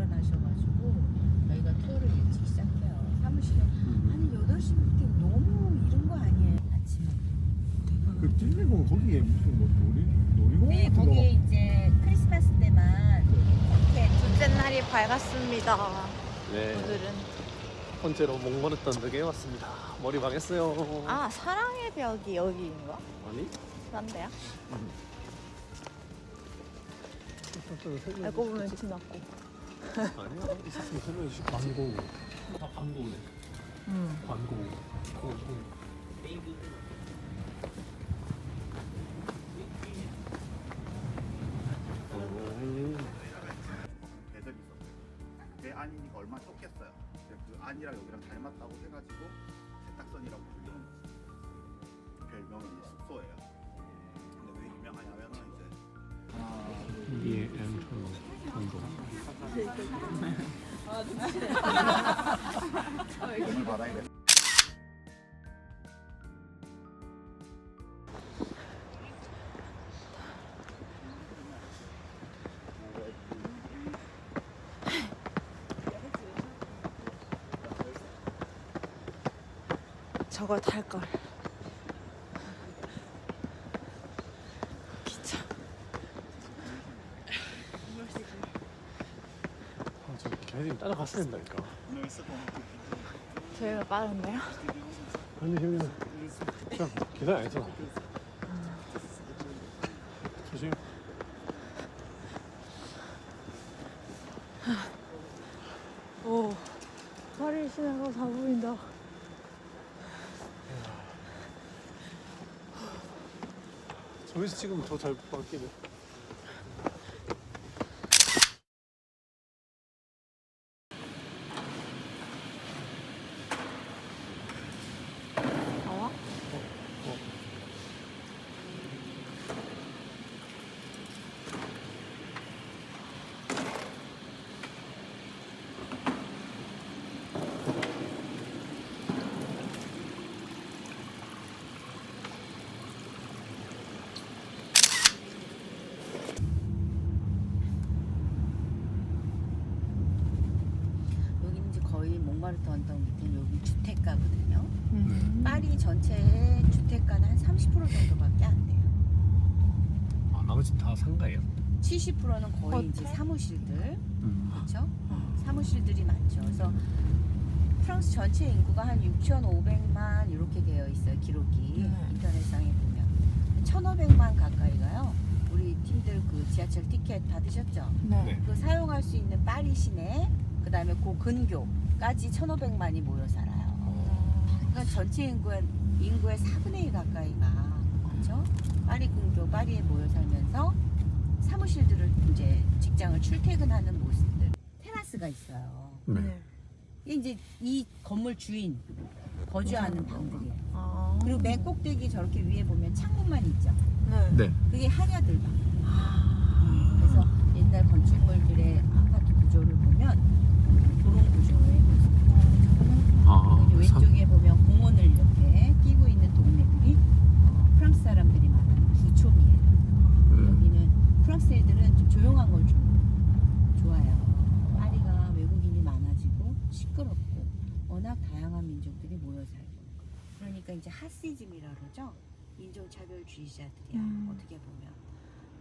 일어나셔가지고 저희가 투어를 일찍 시작해요. 사무실에 한 8시부터 너무 이른 거 아니에요? 아침에. 그 찔리고 거기에 무슨 뭐 놀이 놀이공원 네, 같은 거 거기에 이제 크리스마스 때만 이렇게 둘째 날이 밝았습니다. 네. 오늘은 번째로 목마르던 덕에 왔습니다. 머리 망했어요. 아 사랑의 벽이 여기인가? 아니? 난데요? 설명 알고 보면 지났고. 아니야. 있었으면 설명해 주실 광고. 다 광고네. 음. 광고. 광고. 저걸 탈 걸. 기차. 아, 저 걔네들이 따라갔어야 된다니까. 저희가 빠른데요? 아니, 형님. 그냥 계산 안 했잖아. 조심. 오. 파리 시내가 다 보인다. 저기서 찍으면 더잘 받기네. 나와? 여기는 몽마르트 언덕 밑에 여기 주택가거든요. 음. 파리 전체의 주택가는 한 30% 정도밖에 안 돼요. 아, 나머지 다 상가예요. 70%는 거의 호텔? 이제 사무실들, 음. 그렇죠? 사무실들이 많죠. 그래서 프랑스 전체 인구가 한 6,500만 이렇게 되어 있어요. 기록이 네. 인터넷상에 보면 1,500만 가까이가요. 우리 팀들 그 지하철 티켓 받으셨죠? 네. 그 사용할 수 있는 파리 시내, 그 다음에 그 근교까지 1,500만이 모여 살아요. 그러니까 전체 인구의 인구의 4분의 1 가까이가 그렇죠? 파리 근교 파리에 모여 살면서 사무실들을 이제 직장을 출퇴근하는 모습들 테라스가 있어요. 네. 이제 이 건물 주인 거주하는 방들이에요. 아. 그리고 맨 꼭대기 저렇게 위에 보면 창문만 있죠. 네. 네. 그게 한야들 방. 그래서 옛날 건축물들의 아파트 구조를 보면 그런 모습. 아, 왼쪽에 보면 공원을 이렇게 끼고 있는 동네들이 어, 프랑스 사람들이 많은 부촌이에요. 음. 여기는 프랑스 애들은 좀 조용한 걸 좀 좋아해요. 파리가 외국인이 많아지고 시끄럽고 워낙 다양한 민족들이 모여 살고 그러니까 이제 하시즘이라 그러죠. 인종차별주의자들이야. 음. 어떻게 보면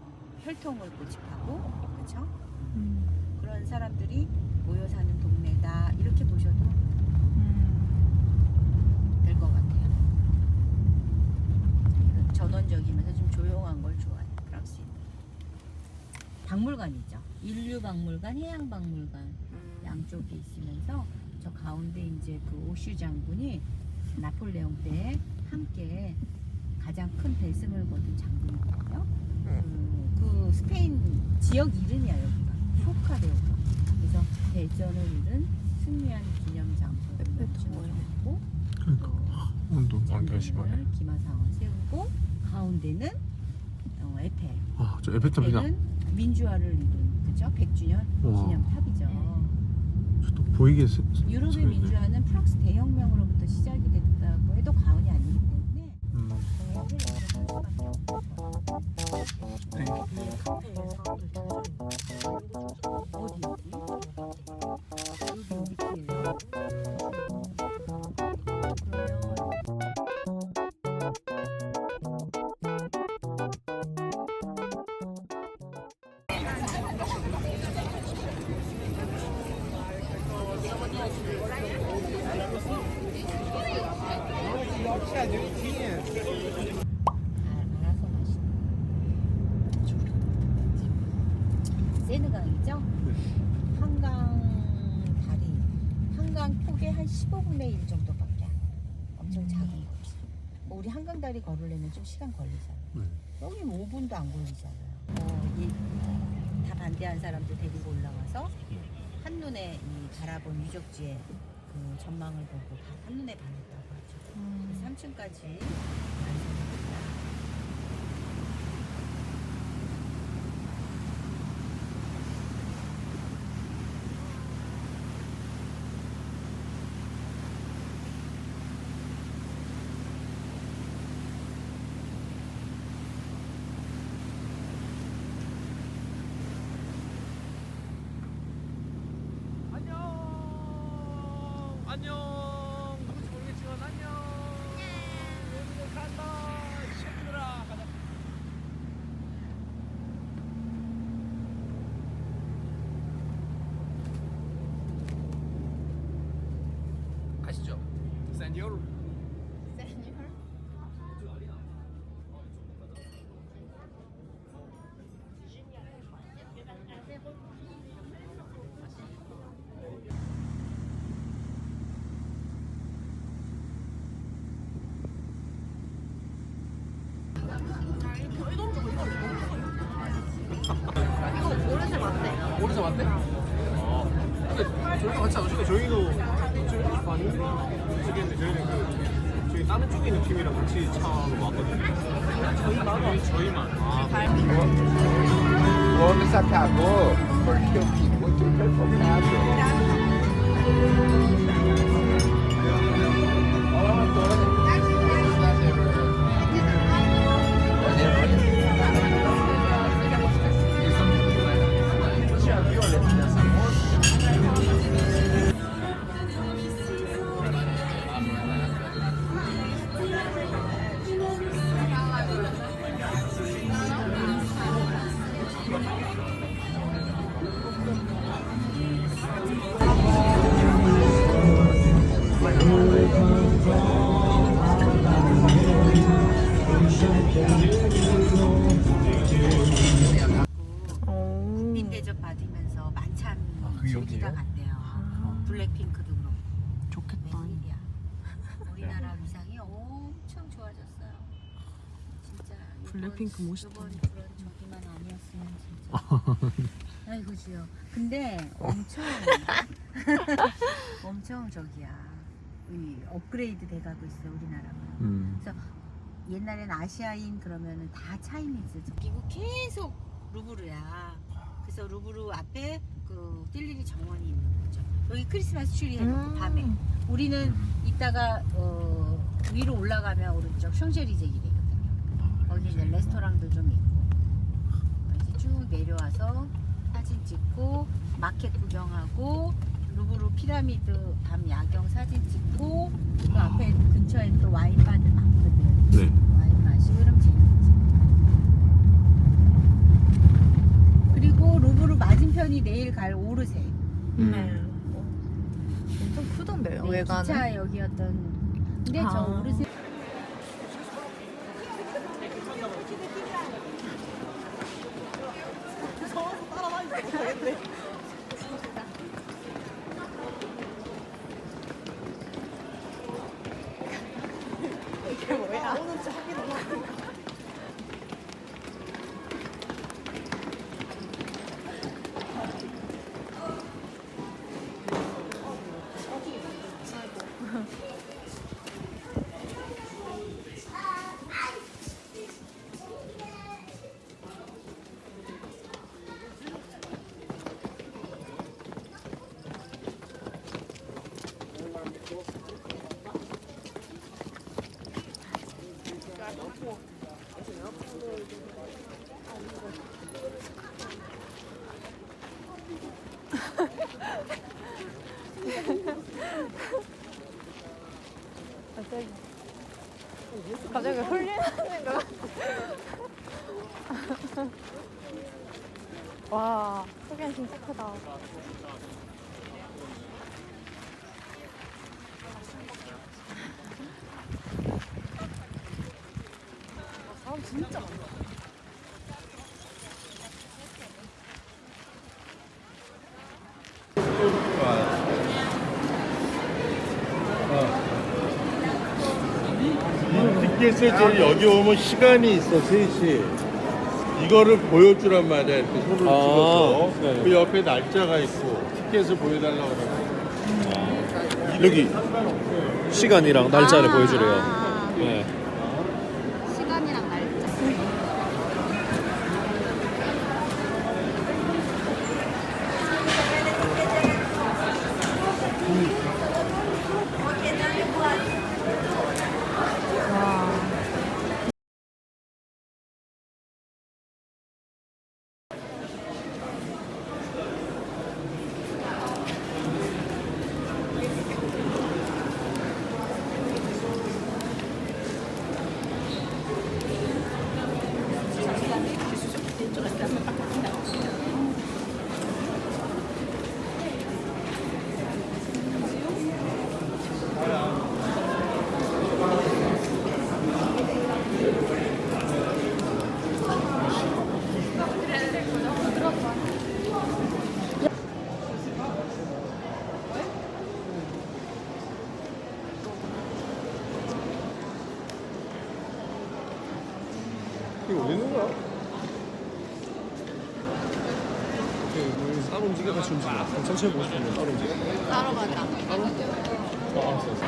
어, 혈통을 고집하고 그렇죠. 음. 그런 사람들이 모여 사는 동네다 이렇게 보셔도 음. 될것 같아요. 전원적이면서 좀 조용한 걸 좋아해요. 프랑스인. 박물관이죠. 인류 박물관, 해양 박물관 양쪽에 있으면서 저 가운데 이제 그 오슈 장군이 나폴레옹 때 함께 가장 큰 대승을 거둔 장군이거든요. 그, 그 스페인 지역 이름이야 여기 가 포카레오가. 그래서 대전을 이룬 승리한 기념 장소를 지어줬고 그러니까 온도 완전 심하네. 장면을 기마상을 세우고 가운데는 어, 에펠. 아, 저 에펠탑이다. 에펠은 민주화를 이룬 그죠? 100주년 와. 기념탑이죠. 또 보이게 세, 유럽의 세네. 민주화는 프랑스 대혁명으로부터 시작이 됐다고 엄청 작은 거지 뭐 우리 한강 다리 걸으려면 좀 시간 걸리잖아 네. 여기 5분도 안 걸리잖아요. 어, 이, 다 반대한 사람들 데리고 올라와서 한눈에 이 바라본 유적지의 그 전망을 보고 다 한눈에 반했다고 하죠. 음. 3층까지 완성합니다. 안녕. 안녕. 누군지 모르겠지만 안녕. 여기로 간다. 쉐크라 가자. 가시죠. 센요르. 오래서 왔대? 어. 근데 저희도 같이 안 오시고 저희도 저희도 봤는데 모르겠는데 저희는 그 저희 다른 쪽에 있는 팀이랑 같이 차로 왔거든요. 저희만 저희만. 아, O ônibus acabou porque eu fiz muito performado. Olá, Antônio. 여기예요? 갔대요. 아. 블랙핑크도 그렇고. 좋겠다. 웬일이야. 우리나라 위상이 엄청 좋아졌어요. 진짜. 이번- 블랙핑크 멋있다. 이번 그런 저기만 아니었으면 진짜. 아이고 주여. 근데 엄청 엄청 저기야. 이 업그레이드 돼가고 있어 우리나라가. 음. 옛날엔 아시아인 그러면은 다 차이니즈. 미국 계속 루브르야. 그래서 루브르 앞에 그 띨리리 정원이 있는 거죠. 여기 크리스마스 트리 해놓고 음. 밤에. 우리는 이따가 어, 위로 올라가면 오른쪽 샹젤리제 길이거든요. 거기 이제 레스토랑도 좀 있고. 이제 쭉 내려와서 사진 찍고 마켓 구경하고 루브르 피라미드 밤 야경 사진 찍고 그 앞에 근처에 또 와인 바들 많거든. 네. 와인 마시고 이러면 재밌 루브르 맞은편이 내일 갈 오르세. 음. 엄청 크던데요, 네, 외관은. 기차 역이었던. 근데 저 아. 오르세 와, 소리는 진짜 크다. 사람 진짜 많다. 티켓에 제일 여기 오면 시간이 있어 3시 이거를 보여주란 말이야 이렇게 손으로 찍어서 네. 그 옆에 날짜가 있고 티켓을 보여달라고 그러면 여기 시간이랑 날짜를 아, 보여주래요. 아. 네. 시간이랑 날짜. 이거 어디 있는 거야? 따로 움직여 같이 움직여. 천천히 보고 싶으면 따로 움직여. 따로 가자. 어, 알았어, 알았어.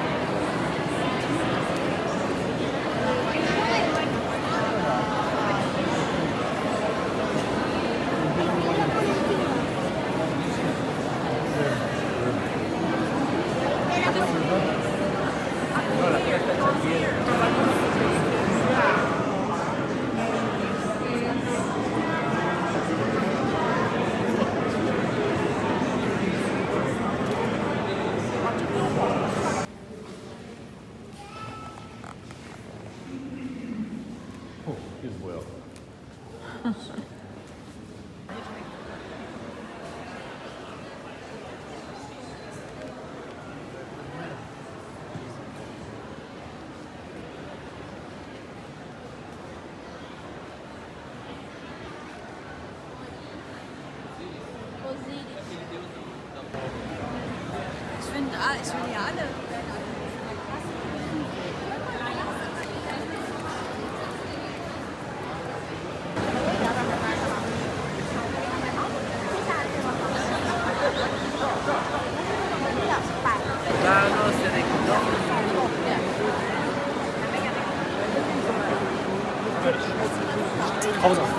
이게 뭐야? 가보자.